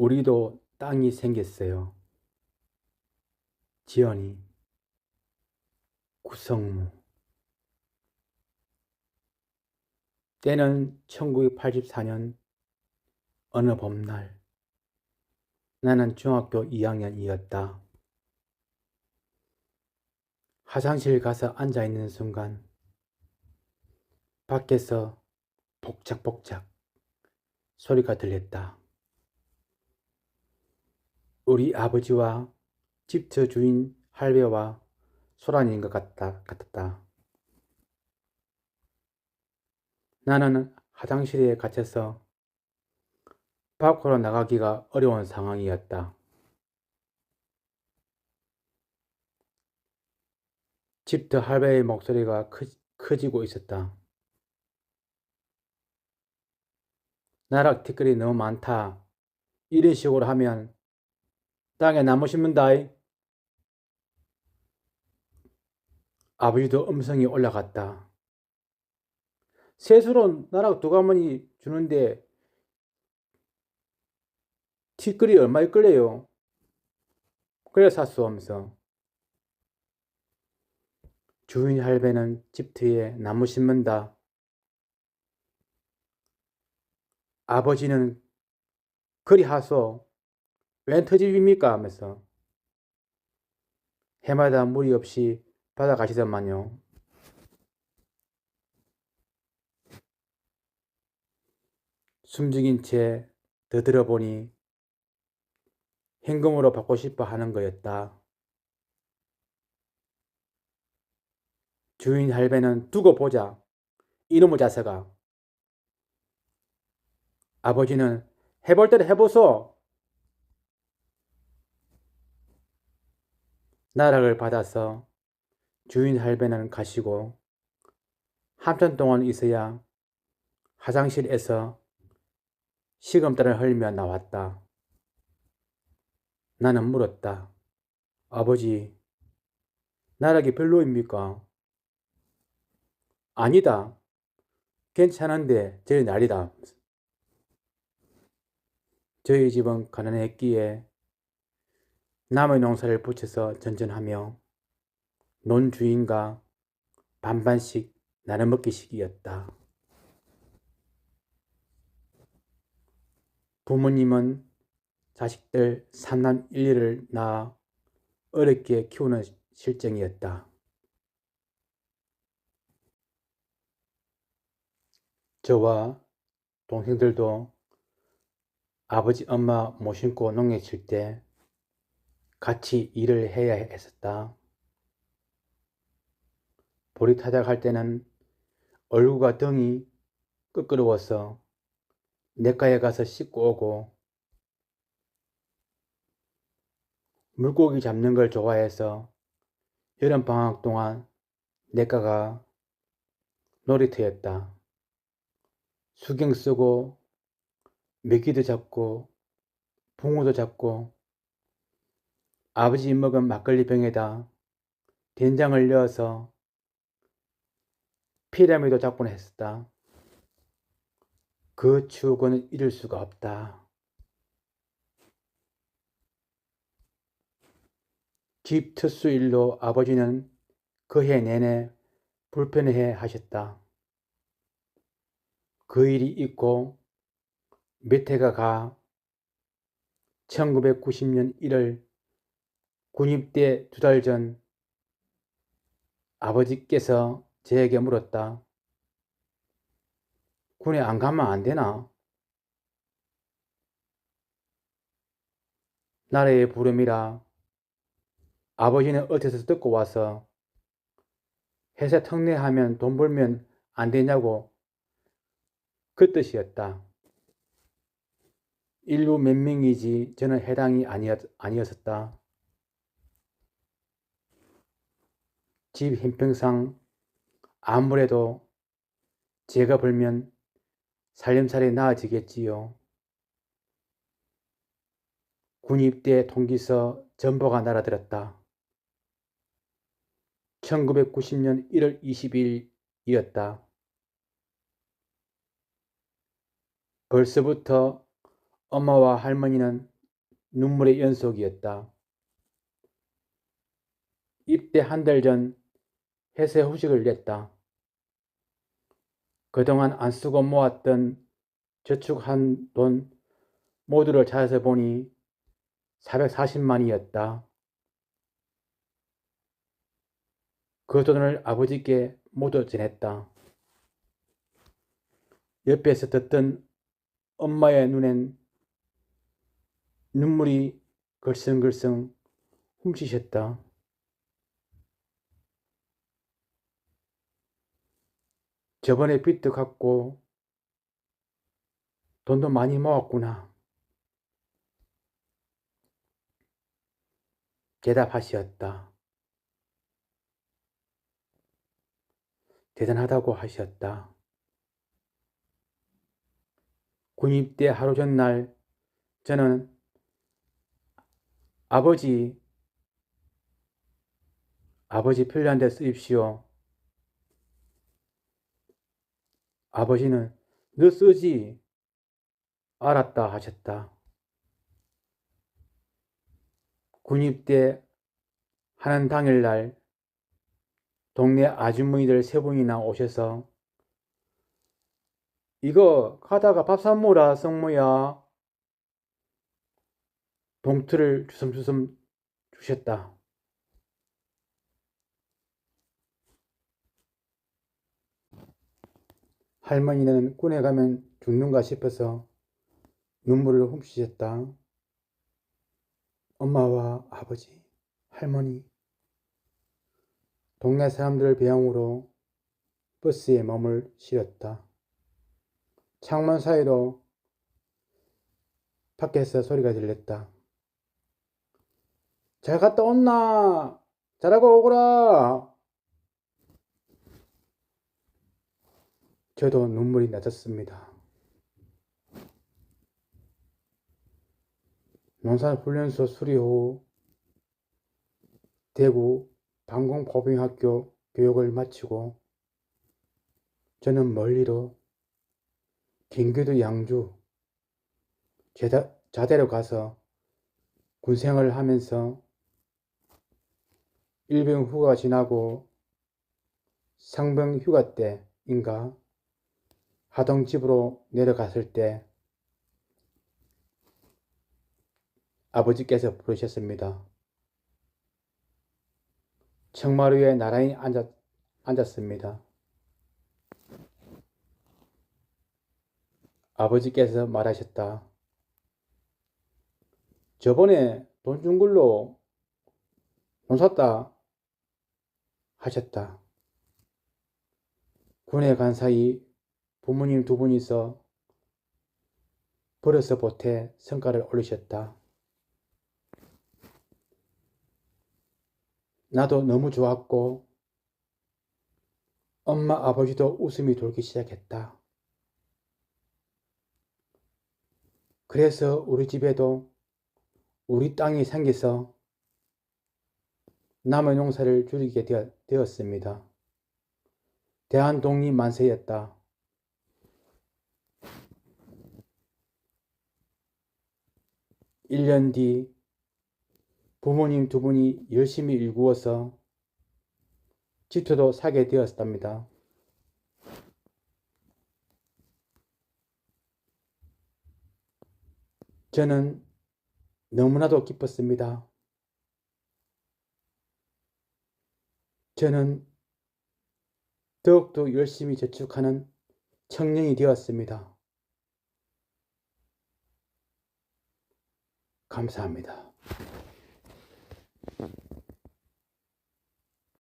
우리도 땅이 생겼어요. 지연이 구성무 때는 1984년 어느 봄날 나는 중학교 2학년이었다. 화장실 가서 앉아 있는 순간 밖에서 복작복작 소리가 들렸다. 우리 아버지와 집터 주인 할배와 소란인 것 같다, 같았다. 나는 화장실에 갇혀서 밖으로 나가기가 어려운 상황이었다. 집터 할배의 목소리가 크, 커지고 있었다. 나락 티끌이 너무 많다. 이런 식으로 하면 땅에 나무 심는다이. 아버지도 음성이 올라갔다. 세수로 나락 두 가마니 주는데 티끌이 얼마일 걸래요? 그래 샀어 하면서 주인 할배는 집터에 나무 심는다. 아버지는 그리 하소. 웬 터집입니까? 하면서 해마다 무리 없이 받아가시더만요. 숨죽인 채 더들어보니 현금으로 받고 싶어 하는 거였다. 주인 할배는 두고 보자. 이놈의 자석아. 아버지는 해볼 때를 해보소. 나락을 받아서 주인 할배는 가시고 한편 동안 있어야 화장실에서 식음땀을 흘리며 나왔다. 나는 물었다. 아버지, 나락이 별로입니까? 아니다. 괜찮은데 저리 난리다. 저희 집은 가난했기에 남의 농사를 붙여서 전전하며 논 주인과 반반씩 나눠 먹기식이었다. 부모님은 자식들 삼남 일리를 낳아 어렵게 키우는 실정이었다. 저와 동생들도 아버지 엄마 모신고 농에 칠때 같이 일을 해야 했었다. 보리타작 때는 얼굴과 등이 끄끄러워서 내과에 가서 씻고 오고 물고기 잡는 걸 좋아해서 여름 방학 동안 내과가 놀이터였다. 수경 쓰고 메기도 잡고 붕어도 잡고 아버지 먹은 막걸리 병에다 된장을 넣어서 피라미도 잡곤 했었다. 그 추억은 잊을 수가 없다. 집 특수일로 아버지는 그 해 내내 불편해 하셨다. 그 일이 있고 몇 해가 가 1990년 1월 군입대 두 달 전 아버지께서 저에게 물었다. 군에 안 가면 안 되나? 나라의 부름이라 아버지는 어디서 듣고 와서 회사 특례하면 돈 벌면 안 되냐고 그 뜻이었다. 일부 몇 명이지 저는 해당이 아니었, 아니었었다. 집 형평상 아무래도 제가 벌면 살림살이 나아지겠지요. 군입대 통기서 전보가 날아들었다. 1990년 1월 20일이었다. 벌써부터 엄마와 할머니는 눈물의 연속이었다. 입대 한 달 전 회사에 후식을 냈다. 그동안 안 쓰고 모았던 저축한 돈 모두를 찾아서 보니 440만이었다. 그 돈을 아버지께 모두 전했다. 옆에서 듣던 엄마의 눈엔 눈물이 글썽글썽 훔치셨다. 저번에 빚도 갚고 돈도 많이 모았구나. 대답하시었다. 대단하다고 하셨다. 군입대 하루 전날 저는 아버지 아버지 편리한 데 쓰입시오. 아버지는 너 쓰지 알았다 하셨다. 군입대 하는 당일날 동네 아주머니들 세 분이나 오셔서 이거 가다가 밥 사 먹으라 성모야 봉투를 주섬주섬 주셨다. 할머니는 군에 가면 죽는가 싶어서 눈물을 훔치셨다. 엄마와 아버지, 할머니, 동네 사람들 배웅으로 버스에 몸을 실었다. 창문 사이로 밖에서 소리가 들렸다. 잘 갔다 온나? 잘하고 오거라. 저도 눈물이 나졌습니다. 농산훈련소 수리 후 대구 방공법인학교 교육을 마치고 저는 멀리로 경기도 양주 제다, 자대로 가서 군생활을 하면서 일병 휴가 지나고 상병 휴가 때인가 하동 집으로 내려갔을 때 아버지께서 부르셨습니다. 청마루 에 나란히 앉았, 앉았습니다. 아버지께서 말하셨다. 저번에 돈 준 걸로 돈 샀다 하셨다. 군에 간 사이 부모님 두 분이서 버려서 보태 성과를 올리셨다. 나도 너무 좋았고 엄마 아버지도 웃음이 돌기 시작했다. 그래서 우리 집에도 우리 땅이 생겨서 남의 농사를 줄이게 되었습니다. 대한독립 만세였다. 1년 뒤 부모님 두 분이 열심히 일구어서 집터도 사게 되었답니다. 저는 너무나도 기뻤습니다. 저는 더욱더 열심히 저축하는 청년이 되었습니다. 감사합니다.